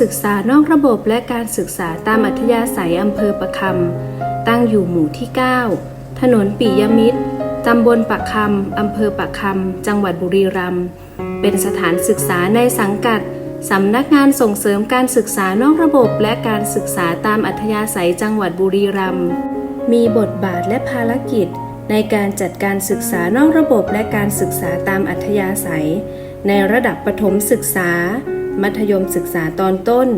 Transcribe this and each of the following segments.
ศึกษานอกระบบและการศึกษาตามอัธยาศัยอำเภอประคำตั้งอยู่หมู่ที่ 9 ถนนปิยมิตรตำบลปากคำอำเภอปากคำจังหวัดบุรีรัมย์เป็นสถานศึกษาในสังกัดสำนักงานส่งเสริมการศึกษานอกระบบและการศึกษาตามอัธยาศัยจังหวัดบุรีรัมย์มีบทบาทและภารกิจ ในการจัดการศึกษานอกระบบและการศึกษาตามอัธยาศัย ในระดับประถมศึกษา มัธยมศึกษาตอนต้น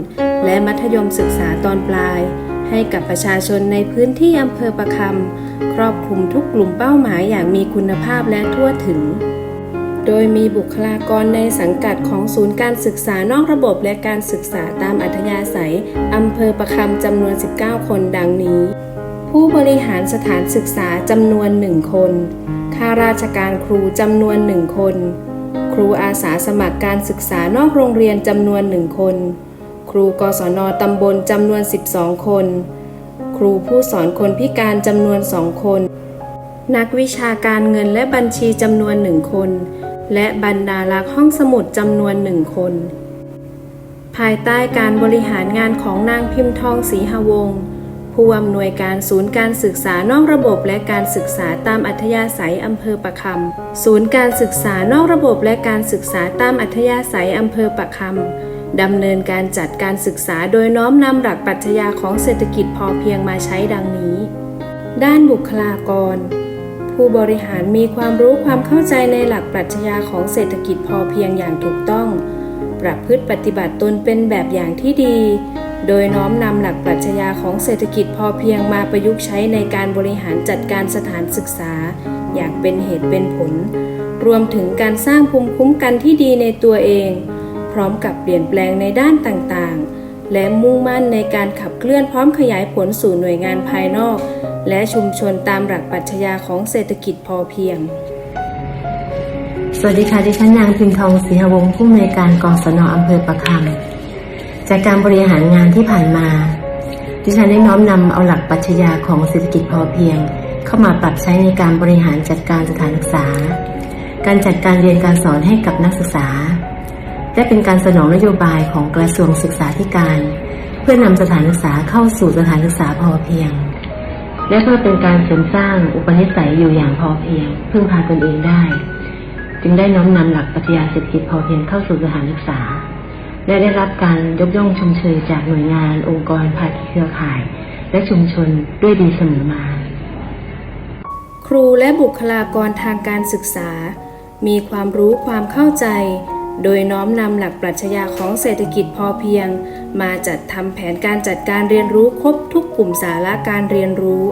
และมัธยมศึกษาตอนปลาย ให้กับประชาชนในพื้นที่อำเภอประคำครอบคลุมทุกกลุ่มเป้าหมายอย่างมีคุณภาพและทั่วถึง โดยมีบุคลากรในสังกัดของศูนย์การศึกษานอกระบบและการศึกษาตามอัธยาศัยอำเภอประคำจำนวน 19 คนดังนี้ ผู้บริหารสถานศึกษาจำนวน 1 คนข้าราชการครูจำนวน 1 คน ครูอาสาสมัครการศึกษานอกโรงเรียนจำนวน 1 คน ครูกศนตำบลจำนวน 12 คน ครูผู้สอนคนพิการจำนวน 2 คน นักวิชาการเงินและบัญชีจำนวน 1 คน และบรรดาลักษ์ห้องสมุดจำนวน 1 คน ภายใต้การบริหารงานของนางพิมพ์ทองศรีหวงศ์ ผู้อำนวยการศูนย์การศึกษานอกระบบและการศึกษาตามอัธยาศัยอำเภอประคำศูนย์การศึกษานอกระบบและการศึกษาตามอัธยาศัยอำเภอประคำดำเนินการจัดการศึกษาโดยน้อมนำหลักปรัชญาของเศรษฐกิจพอเพียงมาใช้ดังนี้ ด้านบุคลากร ผู้บริหารมีความรู้ความเข้าใจในหลักปรัชญาของเศรษฐกิจพอเพียงอย่างถูกต้อง ประพฤติปฏิบัติตนเป็นแบบอย่างที่ดี โดยน้อมนำหลักปรัชญาของเศรษฐกิจพอเพียงมาประยุกต์ใช้ในการบริหารจัดการสถานศึกษา อย่างเป็นเหตุเป็นผล รวมถึงการสร้างภูมิคุ้มกันที่ดีในตัวเอง พร้อมกับเปลี่ยนแปลงในด้านต่างๆ และมุ่งมั่นในการขับเคลื่อนพร้อมขยายผลสู่หน่วยงานภายนอก และชุมชนตามหลักปรัชญาของเศรษฐกิจพอเพียงสวัสดีค่ะ ดิฉันนางพิมพ์ทองศรีหวงศ์ผู้อำนวยการกศนอำเภอประคำ จากการบริหารงานที่ผ่านมา ดิฉันได้น้อมนำเอาหลักปรัชญาของเศรษฐกิจพอเพียง เข้ามาปรับใช้ในการบริหารจัดการสถานศึกษา การจัดการเรียนการสอนให้กับนักศึกษา และเป็นการสนองนโยบายของกระทรวงศึกษาธิการ เพื่อนำสถานศึกษาเข้าสู่สถานศึกษาพอเพียง และเพื่อเป็นการเสริมสร้างอุปนิสัยอยู่อย่างพอเพียง พึ่งพาตนเองได้ จึงได้น้อมนำหลักปรัชญาเศรษฐกิจพอเพียงเข้าสู่สถานศึกษา และได้รับการยกย่องชมเชยจากหน่วยงานองค์กรภาคีเครือข่าย และชุมชนด้วยดีเสมอมา ครูและบุคลากรทางการศึกษา มีความรู้ความเข้าใจ โดยน้อมนำหลักปรัชญาของเศรษฐกิจพอเพียง มาจัดทำแผนการจัดการเรียนรู้ครบทุกกลุ่มสาระการเรียนรู้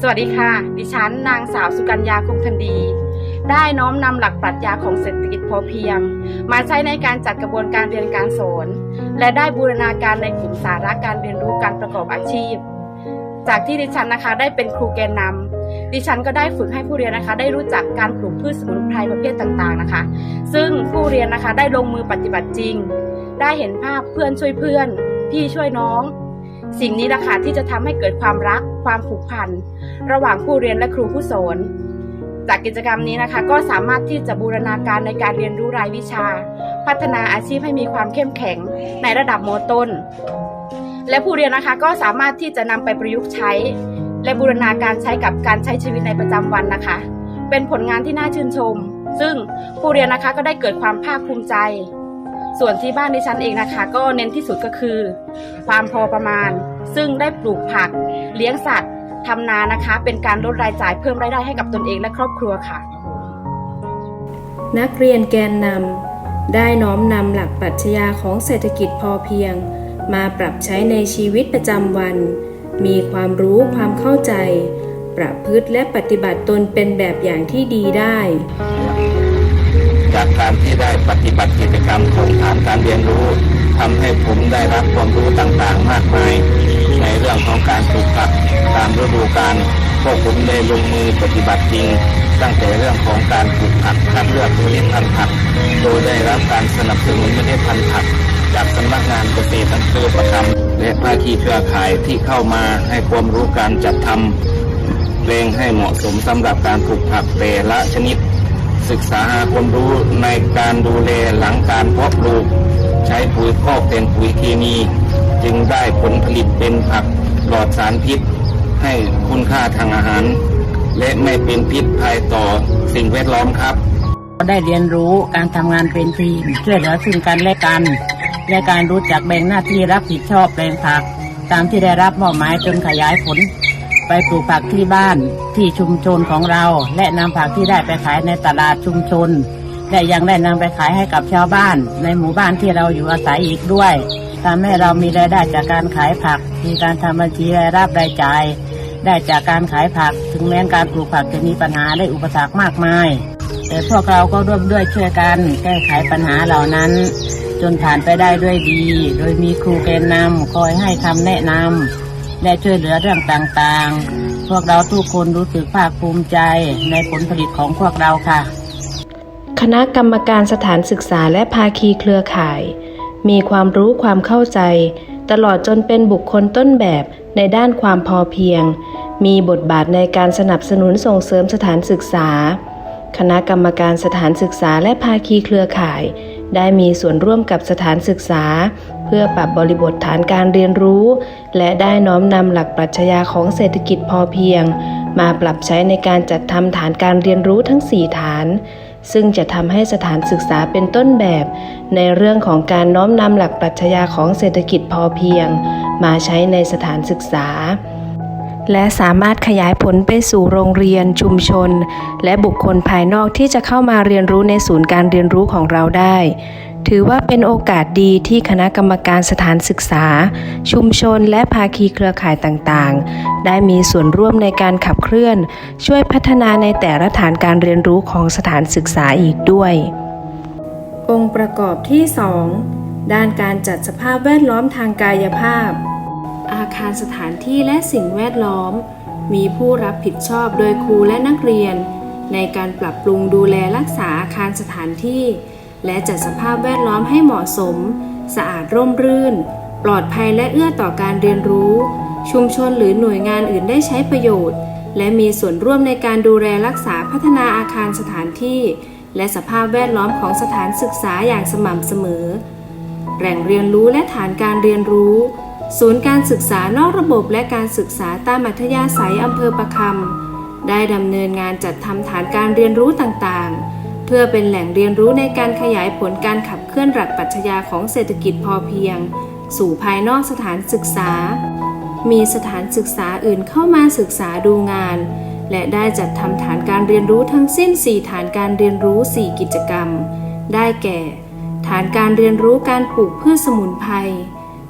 สวัสดีค่ะ ดิฉันนางสาวสุกัญญาคงทันดี ได้น้อมนำหลักปรัชญาของเศรษฐกิจพอเพียง มาใช้ในการจัดกระบวนการเรียนการสอน และได้บูรณาการในกลุ่มสาระการเรียนรู้การประกอบอาชีพ จากที่ดิฉันนะคะได้เป็นครูแกนนำดิฉันก็ได้ฝึกให้ผู้เรียนนะคะ ได้รู้จักการปลูกพืชสมุนไพรประเภทต่างๆนะคะ ซึ่งผู้เรียนนะคะได้ลงมือปฏิบัติจริง ได้เห็นภาพเพื่อนช่วยเพื่อน พี่ช่วยน้องสิ่งนี้นะคะที่จะทำให้เกิดความรักความผูกพัน ระหว่างผู้เรียนและครูผู้สอน จากกิจกรรมนี้นะคะ ก็สามารถที่จะบูรณาการในการเรียนรู้รายวิชา พัฒนาอาชีพให้มีความเข้มแข็งในระดับมต้น และผู้เรียนนะคะก็สามารถที่จะนำไปประยุกต์ใช้ และบูรณาการใช้กับการใช้ชีวิตในประจำวันนะคะ เป็นผลงานที่น่าชื่นชม ซึ่งผู้เรียนนะคะก็ได้เกิดความภาคภูมิใจ ส่วนที่บ้านดิฉันเองนะคะ ก็เน้นที่สุดก็คือ ความพอประมาณ ซึ่งได้ปลูกผัก เลี้ยงสัตว์ ทำนานะคะ เป็นการลดรายจ่ายเพิ่มรายได้ให้กับตนเองและครอบครัวค่ะ นักเรียนแกนนำได้น้อมนำหลักปรัชญาของเศรษฐกิจพอเพียง มาปรับใช้ในชีวิตประจำวัน มีความรู้ความเข้าใจ ประพฤติและปฏิบัติตนเป็นแบบอย่างที่ดีได้ จากการที่ได้ปฏิบัติกิจกรรมของฐานการเรียนรู้ทำให้ผมได้รับความรู้ต่างๆ มากมาย ในเรื่องของการปลูกผักตามฤดูกาลพวกผมได้ลงมือปฏิบัติจริง ตั้งแต่เรื่องของการปลูกผักการเลือกเมล็ดพันธุ์ผัก โดยได้รับการสนับสนุนเมล็ดพันธุ์ผัก จากสำนักงานเกษตรอำเภอประคำและภาคีเครือข่ายที่เข้ามาให้ความรู้การจัดทำแปลงให้เหมาะสมสำหรับการปลูกผักแต่ละชนิด ศึกษาหาความรู้ในการดูแลหลังการเพาะปลูก ใช้ปุ๋ยคอกเป็นปุ๋ยเคมี จึงได้ผลผลิตเป็นผักปลอดสารพิษ ให้คุณค่าทางอาหาร และไม่เป็นพิษภัยต่อสิ่งแวดล้อมครับ ได้เรียนรู้การทำงานเป็นทีมช่วยเหลือซึ่งกันและกัน และการรู้จักแบ่งหน้าที่รับผิดชอบแปลงผัก ตามที่ได้รับมอบหมายจนขยายผล ไปปลูกผักที่บ้านที่ชุมชนของเรา และนำผักที่ได้ไปขายในตลาดชุมชนและยังได้นำไปขายให้กับชาวบ้าน ในหมู่บ้านที่เราอยู่อาศัยอีกด้วย ทำให้เรามีรายได้จากการขายผัก มีการทำบัญชีรายรับรายจ่าย ได้จากการขายผัก ถึงแม้การปลูกผักจะมีปัญหาและอุปสรรคมากมาย แต่พวกเราก็ร่วมด้วยช่วยกันแก้ไขปัญหาเหล่านั้น จนผ่านไปได้ด้วยดี โดยมีครูแกนนำคอยให้คำแนะนำและช่วยเหลือเรื่องต่างๆ พวกเราทุกคนรู้สึกภาคภูมิใจในผลผลิตของพวกเราค่ะ คณะกรรมการสถานศึกษาและภาคีเครือข่าย มีความรู้ความเข้าใจ ตลอดจนเป็นบุคคลต้นแบบในด้านความพอเพียง มีบทบาทในการสนับสนุนส่งเสริมสถานศึกษา คณะกรรมการสถานศึกษาและภาคีเครือข่าย ได้มีส่วนร่วมกับสถานศึกษา เพื่อปรับบริบทฐานการเรียนรู้ และได้น้อมนำหลักปรัชญาของเศรษฐกิจพอเพียง มาปรับใช้ในการจัดทำฐานการเรียนรู้ทั้ง 4 ฐาน ซึ่งจะทำให้สถานศึกษาเป็นต้นแบบ ในเรื่องของการน้อมนำหลักปรัชญาของเศรษฐกิจพอเพียง มาใช้ในสถานศึกษา และสามารถขยายผลไปสู่โรงเรียนชุมชน และบุคคลภายนอกที่จะเข้ามาเรียนรู้ในศูนย์การเรียนรู้ของเราได้ ถือว่าเป็นโอกาสดีที่คณะกรรมการสถานศึกษา ชุมชนและภาคีเครือข่ายต่างๆ ได้มีส่วนร่วมในการขับเคลื่อน ช่วยพัฒนาในแต่ละฐานการเรียนรู้ของสถานศึกษาอีกด้วย องค์ประกอบที่ 2 ด้านการจัดสภาพแวดล้อมทางกายภาพ อาคารสถานที่และสิ่งแวดล้อม มีผู้รับผิดชอบโดยครูและนักเรียน ในการปรับปรุงดูแลรักษาอาคารสถานที่ และจัดสภาพแวดล้อมให้เหมาะสม สะอาดร่มรื่น ปลอดภัยและเอื้อต่อการเรียนรู้ ชุมชนหรือหน่วยงานอื่นได้ใช้ประโยชน์ และมีส่วนร่วมในการดูแลรักษาพัฒนาอาคารสถานที่ และสภาพแวดล้อมของสถานศึกษาอย่างสม่ำเสมอ แหล่งเรียนรู้และฐานการเรียนรู้ ศูนย์การศึกษานอกระบบและการศึกษาตามอัธยาศัยอำเภอประคำได้ดำเนินงานจัดทำฐานการเรียนรู้ต่างๆ เพื่อเป็นแหล่งเรียนรู้ในการขยายผลการขับเคลื่อนหลักปรัชญาของเศรษฐกิจพอเพียง สู่ภายนอกสถานศึกษา มีสถานศึกษาอื่นเข้ามาศึกษาดูงาน และได้จัดทำฐานการเรียนรู้ทั้งสิ้น 4 ฐานการเรียนรู้ 4 กิจกรรม ได้แก่ ฐานการเรียนรู้การปลูกพืชสมุนไพร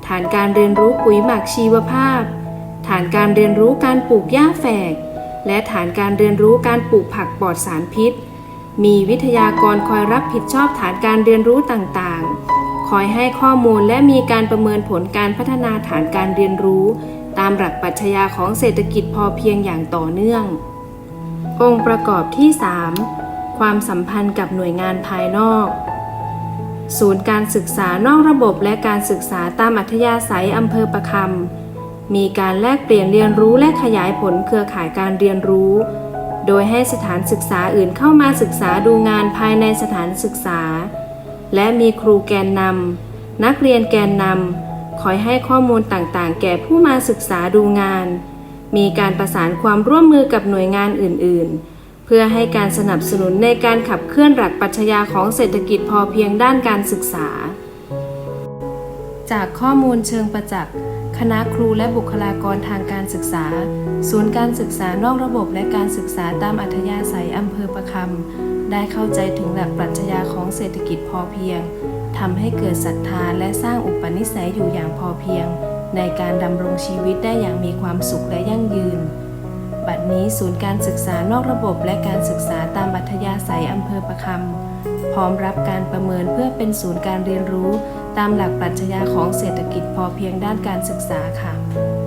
ฐานการเรียนรู้ปุ๋ยหมักชีวภาพ ฐานการเรียนรู้การปลูกหญ้าแฝก และฐานการเรียนรู้การปลูกผักปลอดสารพิษ มีวิทยากรคอยรับผิดชอบฐานการเรียนรู้ต่างๆ คอยให้ข้อมูลและมีการประเมินผลการพัฒนาฐานการเรียนรู้ ตามหลักปรัชญาของเศรษฐกิจพอเพียงอย่างต่อเนื่อง องค์ประกอบที่ 3 ความสัมพันธ์กับหน่วยงานภายนอก ศูนย์การศึกษานอกระบบและการศึกษาตามอัธยาศัยอำเภอประคำมีการแลกเปลี่ยนเรียนรู้และขยายผลเครือข่ายการเรียนรู้ โดยให้สถานศึกษาอื่นเข้ามาศึกษาดูงานภายในสถานศึกษา และมีครูแกนนำนักเรียนแกนนำคอยให้ข้อมูลต่างๆ แก่ผู้มาศึกษาดูงาน มีการประสานความร่วมมือกับหน่วยงานอื่น ๆ เพื่อให้การสนับสนุนในการขับเคลื่อนหลักปรัชญาของเศรษฐกิจพอเพียงด้านการศึกษา จากข้อมูลเชิงประจักษ์ คณะครูและบุคลากรทางการศึกษา ศูนย์การศึกษานอกระบบและการศึกษาตามอัธยาศัยอำเภอประคำ ได้เข้าใจถึงหลักปรัชญาของเศรษฐกิจพอเพียง ทำให้เกิดศรัทธาและสร้างอุปนิสัยอยู่อย่างพอเพียง ในการดำรงชีวิตได้อย่างมีความสุขและยั่งยืน บัดนี้ศูนย์การศึกษานอกระบบและการศึกษาตามอัธยาศัยอำเภอประคำ พร้อมรับการประเมินเพื่อเป็นศูนย์การเรียนรู้ ตามหลักปรัชญาของเศรษฐกิจพอเพียงด้านการศึกษาค่ะ